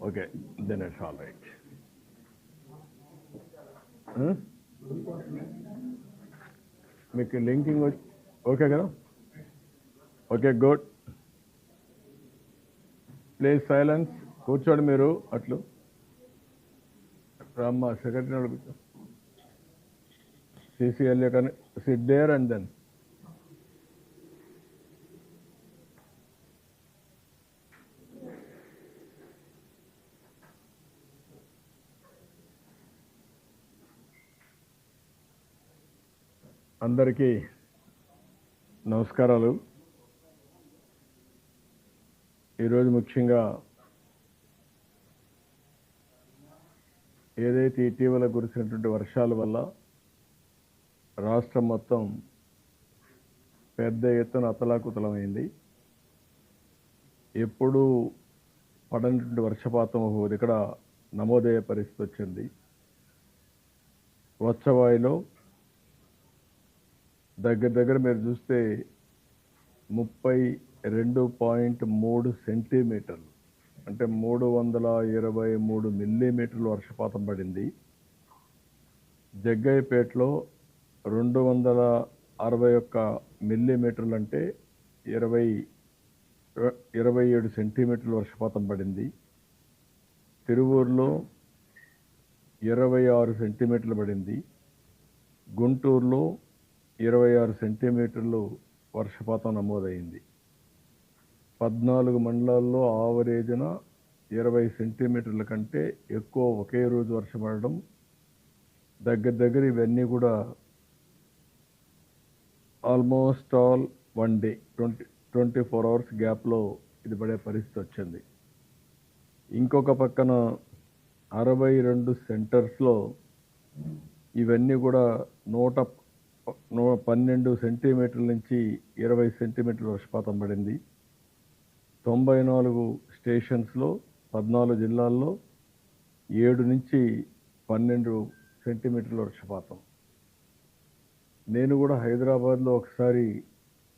Okay, then it's all right. మీకు linking okay కదా okay good please silence కూర్చోండి మీరు అట్లు. రామ్మ సెక్రటరీ కూర్చో సిసిఎల్ఏ కానీ సిట్ దేర్ అండ్ దెన్ అందరికీ నమస్కారాలు. ఈరోజు ముఖ్యంగా ఏదైతే ఇటీవల కురిసినటువంటి వర్షాల వల్ల రాష్ట్రం మొత్తం పెద్ద ఎత్తున అతలాకుతలమైంది. ఎప్పుడూ పడనటువంటి వర్షపాతం ఒక ఇక్కడ నమోదయ్యే పరిస్థితి వచ్చింది. వచ్చవాయిలో దగ్గర దగ్గర మీరు చూస్తే ముప్పై రెండు పాయింట్ మూడు సెంటీమీటర్లు. అంటే మూడు వందల ఇరవై మూడు మిల్లీమీటర్లు వర్షపాతం పడింది. జగ్గయ్యపేటలో రెండు వందల అరవై ఒక్క మిల్లీమీటర్లు అంటే ఇరవై ఇరవై ఏడు సెంటీమీటర్లు వర్షపాతం పడింది. తిరువూరులో ఇరవై ఆరు సెంటీమీటర్లు పడింది. గుంటూరులో ఇరవై ఆరు సెంటీమీటర్లు వర్షపాతం నమోదైంది. పద్నాలుగు మండలాల్లో ఆవరేజ్న ఇరవై సెంటీమీటర్ల కంటే ఎక్కువ ఒకే రోజు వర్షం పడడం దగ్గర దగ్గర ఇవన్నీ కూడా almost all one day twenty twenty four hours గ్యాప్లో ఇది పడే పరిస్థితి వచ్చింది. ఇంకొక పక్కన అరవై రెండు సెంటర్స్లో ఇవన్నీ కూడా నూట పన్నెండు సెంటీమీటర్ల నుంచి ఇరవై సెంటీమీటర్ల వర్షపాతం పడింది. తొంభై నాలుగు స్టేషన్స్లో పద్నాలుగు జిల్లాల్లో ఏడు నుంచి పన్నెండు సెంటీమీటర్ల వర్షపాతం. నేను కూడా హైదరాబాద్లో ఒకసారి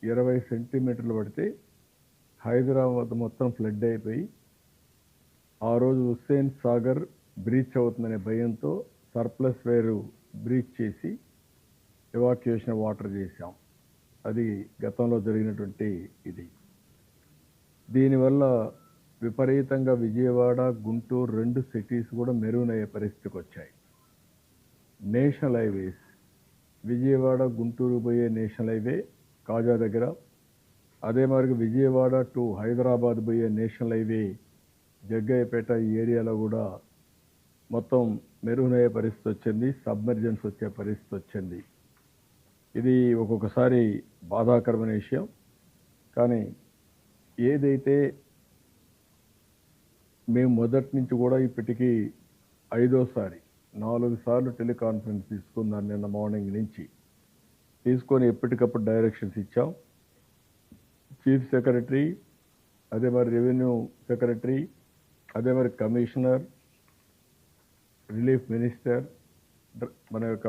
ఇరవై సెంటీమీటర్లు పడితే హైదరాబాద్ మొత్తం ఫ్లడ్ అయిపోయి ఆ రోజు హుస్సేన్ సాగర్ బ్రీచ్ అవుతుందనే భయంతో సర్ప్లస్ వేరు బ్రీచ్ చేసి ఎవాక్యుయేషన్ వాటర్ చేశాం. అది గతంలో జరిగినటువంటి ఇది. దీనివల్ల విపరీతంగా విజయవాడ గుంటూరు రెండు సిటీస్ కూడా మెరుగునయ్యే పరిస్థితికి వచ్చాయి. నేషనల్ హైవేస్ విజయవాడ గుంటూరు పోయే నేషనల్ హైవే కాజా దగ్గర. అదే మరి విజయవాడ టు హైదరాబాద్ పోయే నేషనల్ హైవే జగ్గయ్యపేట ఈ ఏరియాలో కూడా మొత్తం మెరుగునయ్యే పరిస్థితి వచ్చింది. సబ్మెర్జెన్స్ వచ్చే పరిస్థితి వచ్చింది. ఇది ఒక్కొక్కసారి బాధాకరమైన విషయం. కానీ ఏదైతే మేము మొదటి నుంచి కూడా ఇప్పటికీ ఐదోసారి నాలుగు సార్లు టెలికాన్ఫరెన్స్ తీసుకున్నాను నిన్న మార్నింగ్ నుంచి. తీసుకొని ఎప్పటికప్పుడు డైరెక్షన్స్ ఇచ్చాం. చీఫ్ సెక్రటరీ అదే మరి రెవెన్యూ సెక్రటరీ అదే మరి కమిషనర్ రిలీఫ్ మినిస్టర్ మన యొక్క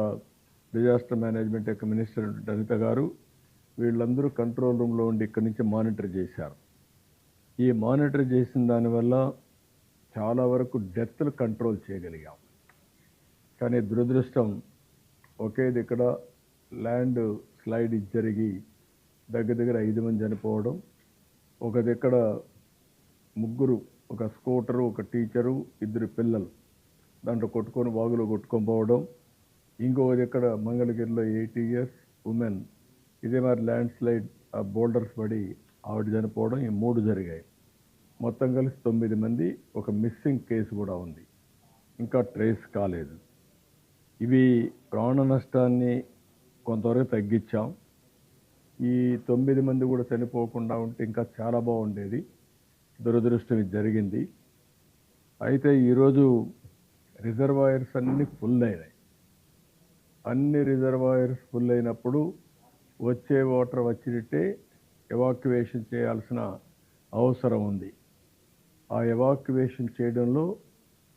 డిజాస్టర్ మేనేజ్మెంట్ యొక్క మినిస్టర్ లలిత గారు వీళ్ళందరూ కంట్రోల్ రూమ్లో ఉండి ఇక్కడి నుంచి మానిటర్ చేశారు. ఈ మానిటర్ చేసిన దానివల్ల చాలా వరకు డెత్లు కంట్రోల్ చేయగలిగాం. కానీ దురదృష్టం ఒకేది ఇక్కడ ల్యాండ్ స్లైడ్ జరిగి దగ్గర దగ్గర ఐదు మంది చనిపోవడం ఒక దగ్గర ముగ్గురు ఒక స్కూటరు ఒక టీచరు ఇద్దరు పిల్లలు దాంట్లో కొట్టుకొని వాగులో కొట్టుకొని పోవడం ఇంకో దగ్గర మంగళగిరిలో ఎయిటీ ఇయర్స్ ఉమెన్ ఇదే మరి ల్యాండ్ స్లైడ్ ఆ బోల్డర్స్ పడి ఆవిడ చనిపోవడం ఈ మూడు జరిగాయి. మొత్తం కలిసి తొమ్మిది మంది ఒక మిస్సింగ్ కేసు కూడా ఉంది. ఇంకా ట్రేస్ కాలేదు. ఇవి ప్రాణ నష్టాన్ని కొంతవరకు తగ్గించాం. ఈ తొమ్మిది మంది కూడా చనిపోకుండా ఉంటే ఇంకా చాలా బాగుండేది. దురదృష్టం ఇది జరిగింది. అయితే ఈరోజు రిజర్వాయర్స్ అన్నీ ఫుల్ అయినాయి. అన్ని రిజర్వాయర్స్ ఫుల్ అయినప్పుడు వచ్చే వాటర్ వచ్చినట్టే ఎవాక్యువేషన్ చేయాల్సిన అవసరం ఉంది. ఆ ఎవాక్యువేషన్ చేయడంలో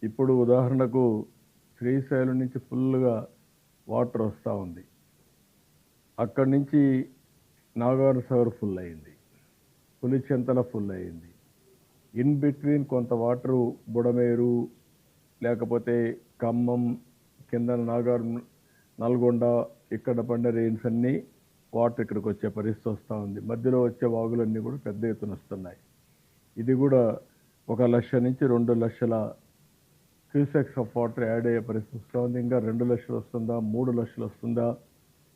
ఇప్పుడు ఉదాహరణకు శ్రీశైలం నుంచి ఫుల్గా వాటర్ వస్తూ ఉంది. అక్కడి నుంచి నాగార్ సవర్ ఫుల్ అయింది. పులిచెంతల ఫుల్ అయింది. ఇన్ బిట్వీన్ కొంత వాటరు బుడమేరు లేకపోతే ఖమ్మం కింద నాగార్ నల్గొండ ఇక్కడ పడిన రెయిన్స్ అన్నీ వాటర్ ఇక్కడికి వచ్చే పరిస్థితి వస్తూ ఉంది. మధ్యలో వచ్చే వాగులన్నీ కూడా పెద్ద ఎత్తున వస్తున్నాయి. ఇది కూడా ఒక లక్ష నుంచి రెండు లక్షల క్యూసెక్స్ ఆఫ్ వాటర్ యాడ్ అయ్యే పరిస్థితి వస్తూ ఉంది. ఇంకా రెండు లక్షలు వస్తుందా మూడు లక్షలు వస్తుందా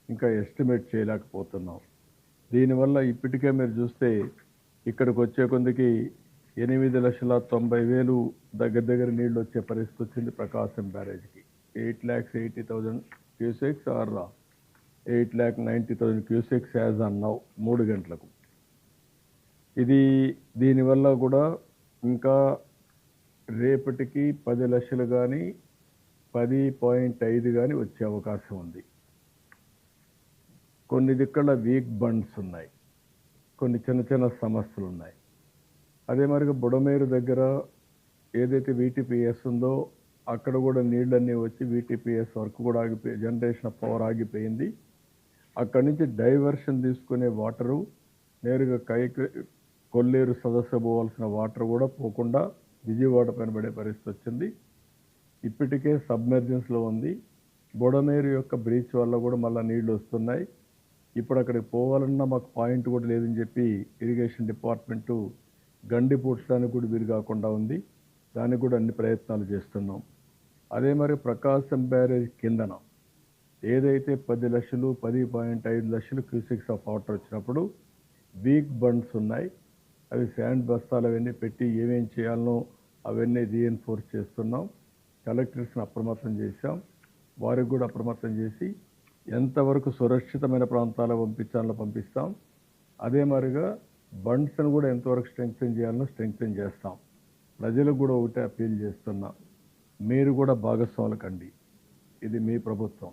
ఇంకా ఎస్టిమేట్ చేయలేకపోతున్నాం. దీనివల్ల ఇప్పటికే మీరు చూస్తే ఇక్కడికి వచ్చే కొందికి ఎనిమిది లక్షల తొంభై వేలు దగ్గర దగ్గర నీళ్ళు వచ్చే పరిస్థితి వచ్చింది Prakasam బ్యారేజ్కి. Eight lakhs eighty thousand cusecs or eight lakh ninety thousand cusecs as అన్నావు మూడు గంటలకు. ఇది దీనివల్ల కూడా ఇంకా రేపటికి పది లక్షలు కానీ పది పాయింట్ ఐదు కానీ వచ్చే అవకాశం ఉంది. కొన్ని దిక్కల వీక్ బండ్స్ ఉన్నాయి. కొన్ని చిన్న చిన్న సమస్యలు ఉన్నాయి. అదే మరిగా బుడమేరు దగ్గర ఏదైతే వీటిపిఎస్ ఉందో అక్కడ కూడా నీళ్ళన్నీ వచ్చి వీటీపీఎస్ వర్క్ కూడా ఆగిపోయి జనరేషన్ ఆఫ్ పవర్ ఆగిపోయింది. అక్కడి నుంచి డైవర్షన్ తీసుకునే వాటరు నేరుగా కైకి కొల్లేరు సదస్సు పోవాల్సిన వాటర్ కూడా పోకుండా విజయవాడ పైన పడే పరిస్థితి వచ్చింది. ఇప్పటికే సబ్మెర్జెన్స్లో ఉంది. బుడమేరు యొక్క బ్రీచ్ వల్ల కూడా మళ్ళీ నీళ్ళు వస్తున్నాయి. ఇప్పుడు అక్కడికి పోవాలన్నా మాకు పాయింట్ కూడా లేదని చెప్పి ఇరిగేషన్ డిపార్ట్మెంటు గండి పూడ్చడానికి కూడా వీలు కాకుండా ఉంది. దానికి కూడా అన్ని ప్రయత్నాలు చేస్తున్నాం. అదే మరి ప్రకాశం బ్యారేజ్ కిందన ఏదైతే పది లక్షలు పది పాయింట్ ఐదు లక్షలు క్యూసిక్స్ ఆఫ్ వాటర్ వచ్చినప్పుడు వీక్ బండ్స్ ఉన్నాయి. అవి శాండ్ బస్తాలు అవన్నీ పెట్టి ఏమేం చేయాలనో అవన్నీ రీఎన్ఫోర్స్ చేస్తున్నాం. కలెక్టర్స్ని అప్రమత్తం చేశాం. వారికి కూడా అప్రమత్తం చేసి ఎంతవరకు సురక్షితమైన ప్రాంతాలకు పంపించాలో పంపిస్తాం. అదే మరిగా బండ్స్ని కూడా ఎంతవరకు స్ట్రెంగ్తన్ చేయాలనో స్ట్రెంగ్తన్ చేస్తాం. ప్రజలకు కూడా ఒకటే అప్పీల్ చేస్తున్నాం. మీరు కూడా భాగస్వాములు కండి ఇది మీ ప్రభుత్వం.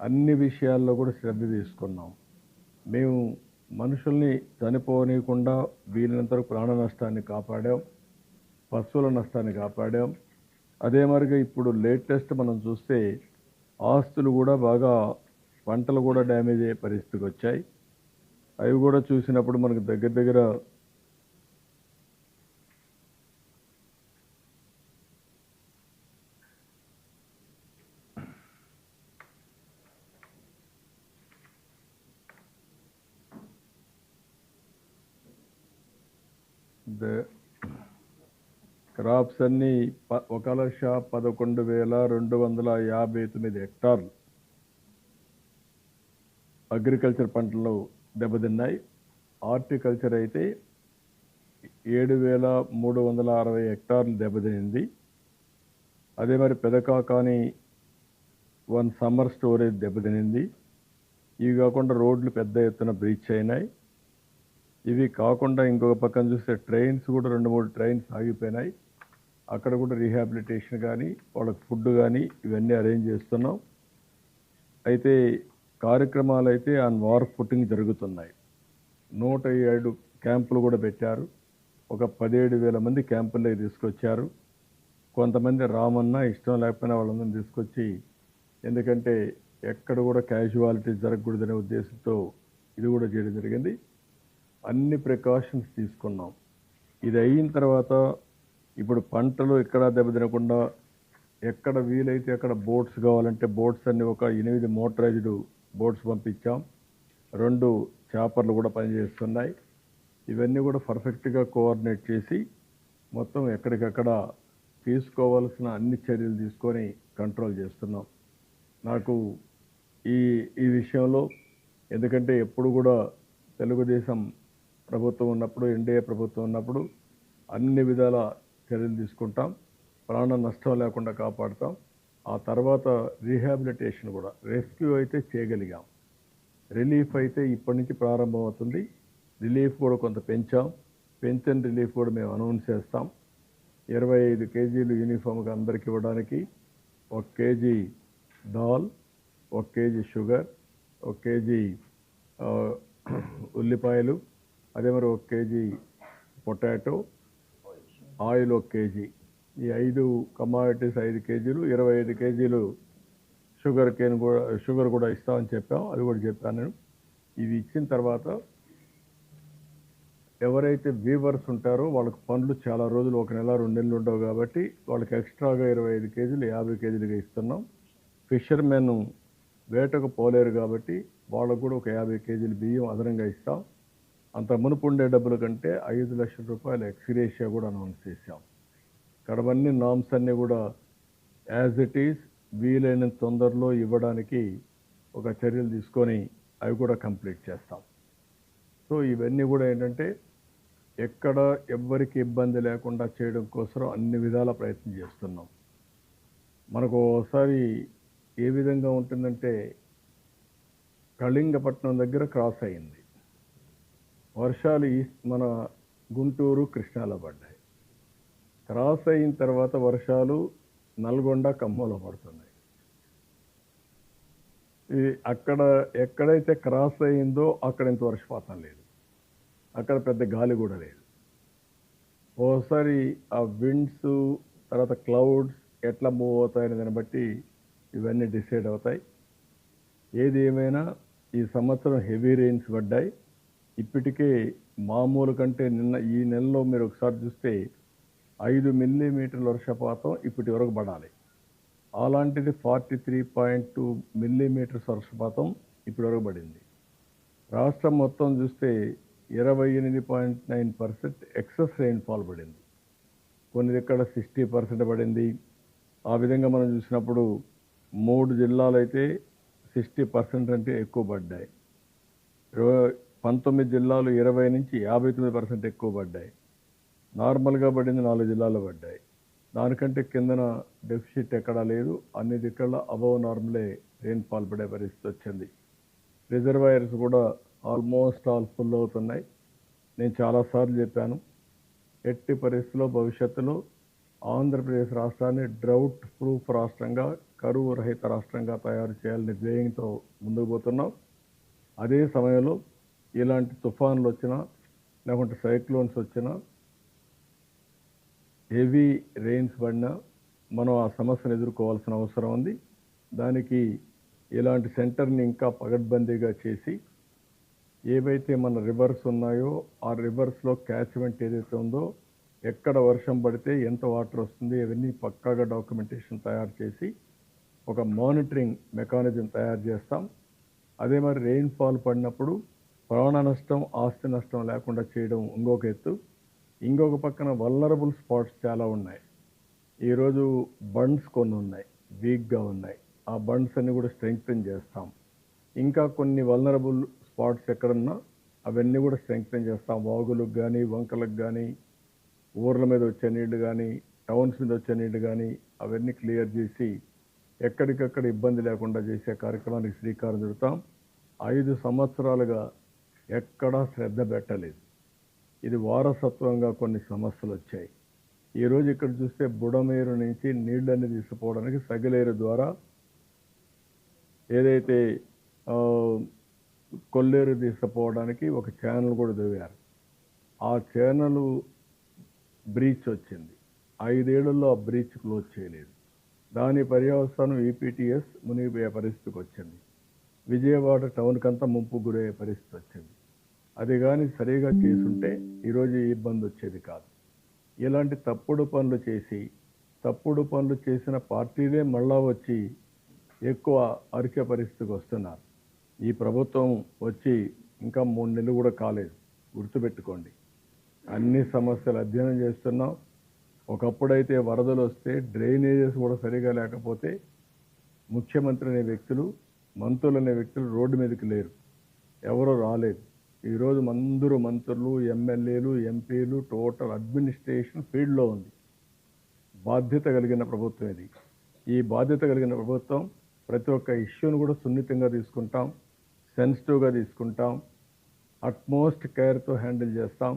అన్ని విషయాల్లో కూడా శ్రద్ధ తీసుకున్నాం. మేము మనుషుల్ని చనిపోనీయకుండా వీలైనంత ప్రాణ నష్టాన్ని కాపాడాం. పశువుల నష్టాన్ని కాపాడాం. అదే మరిగా ఇప్పుడు లేటెస్ట్ మనం చూస్తే ఆస్తులు కూడా బాగా పంటలు కూడా డ్యామేజ్ అయ్యే పరిస్థితికి వచ్చాయి. అవి కూడా చూసినప్పుడు మనకు దగ్గర దగ్గర క్రాప్స్ అన్ని ప- ఒక లక్ష పదకొండు వేల రెండు వందల యాభై తొమ్మిది హెక్టార్లు. అగ్రికల్చర్ పంటలు దెబ్బతిన్నాయి. హార్టికల్చర్ అయితే ఏడు వేల మూడు వందల అరవై హెక్టార్లు దెబ్బతినింది. అదే మరి పెదకాకాని వన్ సమ్మర్ స్టోరేజ్ దెబ్బతినింది. ఇవి కాకుండా రోడ్లు పెద్ద ఎత్తున బ్రీచ్ అయినాయి. ఇవి కాకుండా ఇంకొక పక్కన చూస్తే ట్రైన్స్ కూడా రెండు మూడు ట్రైన్స్ ఆగిపోయినాయి. అక్కడ కూడా రీహాబిలిటేషన్ కానీ వాళ్ళకి ఫుడ్ కానీ ఇవన్నీ అరేంజ్ చేస్తున్నాం. అయితే కార్యక్రమాలు అయితే ఆన్ వార్ ఫుటింగ్ జరుగుతున్నాయి. నూట ఏడు క్యాంపులు కూడా పెట్టారు. ఒక పదిహేడు వేల మంది క్యాంపుల్లోకి తీసుకొచ్చారు. కొంతమంది రామన్నా ఇష్టం లేకపోయినా వాళ్ళందరినీ తీసుకొచ్చి ఎందుకంటే ఎక్కడ కూడా క్యాజువాలిటీస్ జరగకూడదనే ఉద్దేశంతో ఇది కూడా చేయడం జరిగింది. అన్ని ప్రికాషన్స్ తీసుకున్నాం. ఇది అయిన తర్వాత ఇప్పుడు పంటలు ఎక్కడ దెబ్బతినకుండా ఎక్కడ వీలైతే అక్కడ బోట్స్ కావాలంటే బోట్స్ అన్ని ఒక ఎనిమిది మోటరైజ్డ్ బోట్స్ పంపించాం. రెండు చేపర్లు కూడా పనిచేస్తున్నాయి. ఇవన్నీ కూడా పర్ఫెక్ట్గా కోఆర్డినేట్ చేసి మొత్తం ఎక్కడికక్కడ తీసుకోవాల్సిన అన్ని చర్యలు తీసుకొని కంట్రోల్ చేస్తున్నాం. నాకు ఈ ఈ విషయంలో ఎందుకంటే ఎప్పుడు కూడా తెలుగుదేశం ప్రభుత్వం ఉన్నప్పుడు ఎన్డీఏ ప్రభుత్వం ఉన్నప్పుడు అన్ని విధాల చర్యలు తీసుకుంటాం. ప్రాణ నష్టం లేకుండా కాపాడుతాం. ఆ తర్వాత రీహాబిలిటేషన్ కూడా రెస్క్యూ అయితే చేయగలిగాం. రిలీఫ్ అయితే ఇప్పటి నుంచి ప్రారంభం అవుతుంది రిలీఫ్ కూడా కొంత పెంచాం. పెన్షన్ రిలీఫ్ కూడా మేము అనౌన్స్ చేస్తాం. ఇరవై ఐదు కేజీలు యూనిఫామ్గా అందరికి ఇవ్వడానికి ఒక కేజీ దాల్ ఒక కేజీ షుగర్ ఒక కేజీ ఉల్లిపాయలు అదే మరి ఒక కేజీ పొటాటో ఆయిల్ ఒక కేజీ. ఈ ఐదు కమాడిటీస్ ఐదు కేజీలు ఇరవై ఐదు కేజీలు షుగర్ కేన్ కూడా షుగర్ కూడా ఇస్తామని చెప్పాం. అది కూడా చెప్పాను నేను. ఇవి ఇచ్చిన తర్వాత ఎవరైతే వీవర్స్ ఉంటారో వాళ్ళకి పనులు చాలా రోజులు ఒక నెల రెండు నెలలు ఉండవు కాబట్టి వాళ్ళకి ఎక్స్ట్రాగా ఇరవై ఐదు కేజీలు యాభై కేజీలుగా ఇస్తున్నాం. ఫిషర్మెన్ వేటకు పోలేరు కాబట్టి వాళ్ళకు కూడా ఒక యాభై కేజీలు బియ్యం అదనంగా ఇస్తాం. అంత మునుపు ఉండే డబ్బుల కంటే ఐదు లక్షల రూపాయలు ఎక్స్గ్రేషియా కూడా అనౌన్స్ చేశాం. కడవన్నీ నామ్స్ అన్నీ కూడా యాజ్ ఇట్ ఈస్ వీలైనంత తొందరలో ఇవ్వడానికి ఒక చర్యలు తీసుకొని అవి కూడా కంప్లీట్ చేస్తాం. సో ఇవన్నీ కూడా ఏంటంటే ఎక్కడ ఎవ్వరికి ఇబ్బంది లేకుండా చేయడం కోసం అన్ని విధాల ప్రయత్నం చేస్తున్నాం. మనకు ఒకసారి ఏ విధంగా ఉంటుందంటే కళింగపట్నం దగ్గర క్రాస్ అయింది. వర్షాలు ఈస్ట్ మన గుంటూరు కృష్ణాలో పడ్డాయి. క్రాస్ అయిన తర్వాత వర్షాలు నల్గొండ ఖమ్మంలో పడుతున్నాయి. ఇది అక్కడ ఎక్కడైతే క్రాస్ అయిందో అక్కడ ఇంత వర్షపాతం లేదు. అక్కడ పెద్ద గాలి కూడా లేదు. ఓసారి ఆ విండ్స్ తర్వాత క్లౌడ్స్ ఎట్లా మూవ్ అవుతాయనే దాన్ని బట్టి ఇవన్నీ డిసైడ్ అవుతాయి. ఏది ఏమైనా ఈ సంవత్సరం హెవీ రెయిన్స్ పడ్డాయి. ఇప్పటికే మామూలు కంటే నిన్న ఈ నెలలో మీరు ఒకసారి చూస్తే ఐదు మిల్లీమీటర్ల వర్షపాతం ఇప్పటి వరకు పడాలి. అలాంటిది forty three point two millimetres వర్షపాతం ఇప్పటి వరకు పడింది. రాష్ట్రం మొత్తం చూస్తే ఇరవై ఎనిమిది point nine percent excess rainfall పడింది. కొన్ని ఇక్కడ సిక్స్టీ పర్సెంట్ పడింది. ఆ విధంగా మనం చూసినప్పుడు మూడు జిల్లాలు అయితే సిక్స్టీ పర్సెంట్ అంటే ఎక్కువ పడ్డాయి. ఇరవై పంతొమ్మిది జిల్లాలు ఇరవై నుంచి యాభై తొమ్మిది పర్సెంట్ ఎక్కువ పడ్డాయి. నార్మల్గా పడింది నాలుగు జిల్లాలు పడ్డాయి. దానికంటే కిందన డెఫిసిట్ ఎక్కడా లేదు. అన్ని దిక్కల అబవ్ నార్మలే రెయిన్ఫాల్ పడే పరిస్థితి వచ్చింది. రిజర్వాయర్స్ కూడా ఆల్మోస్ట్ ఆల్ ఫుల్ అవుతున్నాయి. నేను చాలాసార్లు చెప్పాను ఎట్టి పరిస్థితుల్లో భవిష్యత్తులో ఆంధ్రప్రదేశ్ రాష్ట్రాన్ని డ్రౌట్ ప్రూఫ్ రాష్ట్రంగా కరువు రహిత రాష్ట్రంగా తయారు చేయాలనే ధ్యేయంతో ముందుకు పోతున్నాం. అదే సమయంలో ఇలాంటి తుఫాన్లు వచ్చినా లేకుంటే సైక్లోన్స్ వచ్చినా హెవీ రెయిన్స్ పడినా మనం ఆ సమస్యను ఎదుర్కోవాల్సిన అవసరం ఉంది. దానికి ఇలాంటి సెంటర్ని ఇంకా పగడ్బందీగా చేసి ఏవైతే మన రివర్స్ ఉన్నాయో ఆ రివర్స్లో క్యాచ్మెంట్ ఏదైతే ఉందో ఎక్కడ వర్షం పడితే ఎంత వాటర్ వస్తుంది ఇవన్నీ పక్కాగా డాక్యుమెంటేషన్ తయారు చేసి ఒక మానిటరింగ్ మెకానిజం తయారు చేస్తాం. అదే మరి రెయిన్ఫాల్ పడినప్పుడు ప్రాణ నష్టం ఆస్తి నష్టం లేకుండా చేయడం ఇంకొక ఎత్తు. ఇంకొక పక్కన వల్లరబుల్ స్పాట్స్ చాలా ఉన్నాయి. ఈరోజు బండ్స్ కొన్ని ఉన్నాయి వీక్గా ఉన్నాయి. ఆ బండ్స్ అన్ని కూడా స్ట్రెంగ్తన్ చేస్తాం. ఇంకా కొన్ని వల్నరబుల్ స్పాట్స్ ఎక్కడున్నా అవన్నీ కూడా స్ట్రెంగ్తన్ చేస్తాం. వాగులకు కానీ వంకలకు కానీ ఊర్ల మీద వచ్చే నీళ్ళు కానీ టౌన్స్ మీద వచ్చే నీళ్ళు కానీ అవన్నీ క్లియర్ చేసి ఎక్కడికక్కడ ఇబ్బంది లేకుండా చేసే కార్యక్రమానికి శ్రీకారం చుడతాం. ఐదు సంవత్సరాలుగా ఎక్కడా శ్రద్ధ పెట్టలేదు. ఇది వారసత్వంగా కొన్ని సమస్యలు వచ్చాయి ఈరోజు ఇక్కడ చూస్తే బుడమేరు నుంచి నీళ్ళని తీసుకుపోవడానికి సగిలేరు ద్వారా ఏదైతే కొల్లేరు తీసుకుపోవడానికి ఒక ఛానల్ కూడా దిగారు ఆ ఛానల్ బ్రీచ్ వచ్చింది. ఐదేళ్ళలో ఆ బ్రీచ్ క్లోజ్ చేయలేదు. దాని పర్యవసానం ఈపీటీఎస్ మునిగిపోయే పరిస్థితికి వచ్చింది. విజయవాడ టౌన్కంతా ముంపు గురయ్యే పరిస్థితి వచ్చింది. అది కానీ సరిగా చేసుంటే ఈరోజు ఇబ్బంది వచ్చేది కాదు. ఇలాంటి తప్పుడు పనులు చేసి తప్పుడు పనులు చేసిన పార్టీలే మళ్ళా వచ్చి ఎక్కువ అరిచే పరిస్థితికి వస్తున్నారు. ఈ ప్రభుత్వం వచ్చి ఇంకా మూడు నెలలు కూడా కాలేదు. గుర్తుపెట్టుకోండి. అన్ని సమస్యలు అధ్యయనం చేస్తున్నాం. ఒకప్పుడైతే వరదలు వస్తే డ్రైనేజెస్ కూడా సరిగా లేకపోతే ముఖ్యమంత్రి అనే వ్యక్తులు మంత్రులు అనే వ్యక్తులు రోడ్డు మీదకి లేరు. ఎవరో రాలేదు. ఈరోజు అందరూ మంత్రులు ఎమ్మెల్యేలు ఎంపీలు టోటల్ అడ్మినిస్ట్రేషన్ ఫీల్డ్లో ఉంది. బాధ్యత కలిగిన ప్రభుత్వం ఇది. ఈ బాధ్యత కలిగిన ప్రభుత్వం ప్రతి ఒక్క ఇష్యూను కూడా సున్నితంగా తీసుకుంటాం సెన్సిటివ్గా తీసుకుంటాం అట్మోస్ట్ కేర్తో హ్యాండిల్ చేస్తాం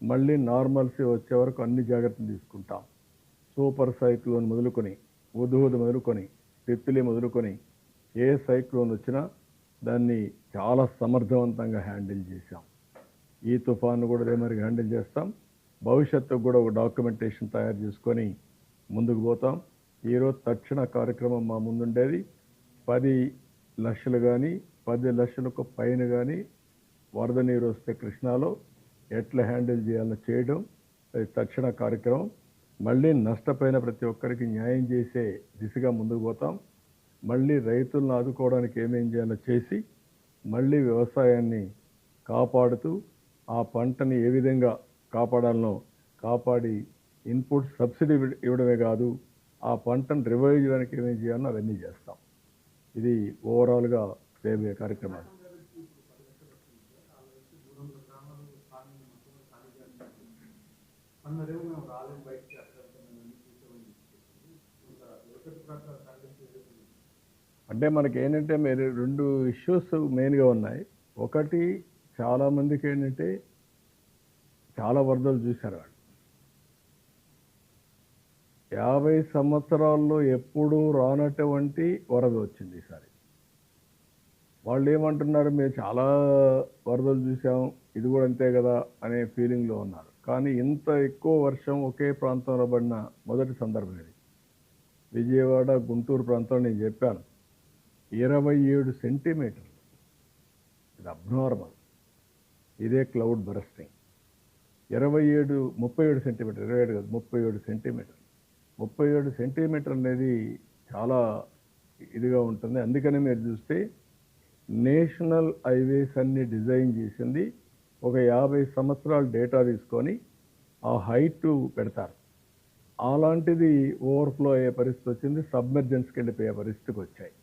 మళ్ళీ నార్మల్సీ వచ్చే వరకు అన్ని జాగ్రత్తలు తీసుకుంటాం. సూపర్ సైక్లోన్ మొదలుకొని ఉదుహుదు మొదలుకొని తిత్తులి మొదలుకొని ఏ సైక్లోన్ వచ్చినా దాన్ని చాలా సమర్థవంతంగా హ్యాండిల్ చేశాం. ఈ తుఫాను కూడా అదే మరి హ్యాండిల్ చేస్తాం. భవిష్యత్తుకు కూడా ఒక డాక్యుమెంటేషన్ తయారు చేసుకొని ముందుకు పోతాం. ఈరోజు తక్షణ కార్యక్రమం మా ముందుండేది. పది లక్షలు కానీ పది లక్షలకు పైన కానీ వరద నీరు వస్తే కృష్ణాలో ఎట్లా హ్యాండిల్ చేయాలో చేయడం అది తక్షణ కార్యక్రమం. మళ్ళీ నష్టపోయిన ప్రతి ఒక్కరికి న్యాయం చేసే దిశగా ముందుకు పోతాం. మళ్ళీ రైతులను ఆదుకోవడానికి ఏమేం చేయాలో చేసి మళ్ళీ వ్యవసాయాన్ని కాపాడుతూ ఆ పంటని ఏ విధంగా కాపాడాలనో కాపాడి ఇన్పుట్ సబ్సిడీ ఇవ్వడమే కాదు ఆ పంటను రివైవ్ చేయడానికి ఏమేం చేయాలో అవన్నీ చేస్తాం. ఇది ఓవరాల్గా సేవే కార్యక్రమాలు. రాలేదు బయటికి అక్కడ అంటే మనకి ఏంటంటే మీరు రెండు ఇష్యూస్ మెయిన్గా ఉన్నాయి. ఒకటి చాలామందికి ఏంటంటే చాలా వరదలు చూశారు వాళ్ళు. యాభై సంవత్సరాల్లో ఎప్పుడూ రానటువంటి వరద వచ్చింది ఈసారి. వాళ్ళు ఏమంటున్నారు మేము చాలా వరదలు చూసాం ఇది కూడా అంతే కదా అనే ఫీలింగ్లో ఉన్నారు. కానీ ఇంత ఎక్కువ వర్షం ఒకే ప్రాంతంలో పడిన మొదటి సందర్భం ఇది. విజయవాడ గుంటూరు ప్రాంతం నేను చెప్పాను. ఇరవై ఏడు సెంటీమీటర్ ఇది అబ్నార్మల్ ఇదే క్లౌడ్ బరస్టింగ్ ఇరవై ఏడు ముప్పై ఏడు సెంటీమీటర్ ఇరవై ఏడు కాదు ముప్పై ఏడు సెంటీమీటర్ ముప్పై ఏడు సెంటీమీటర్ అనేది చాలా ఇదిగా ఉంటుంది. అందుకనే మీరు చూస్తే నేషనల్ హైవేస్ అన్ని డిజైన్ చేసింది. ఒక యాభై సంవత్సరాల డేటా తీసుకొని ఆ హైట్ పెడతారు. అలాంటిది ఓవర్ఫ్లో అయ్యే పరిస్థితి వచ్చింది. సబ్మెర్జెన్స్కి వెళ్ళిపోయే పరిస్థితికి వచ్చాయి.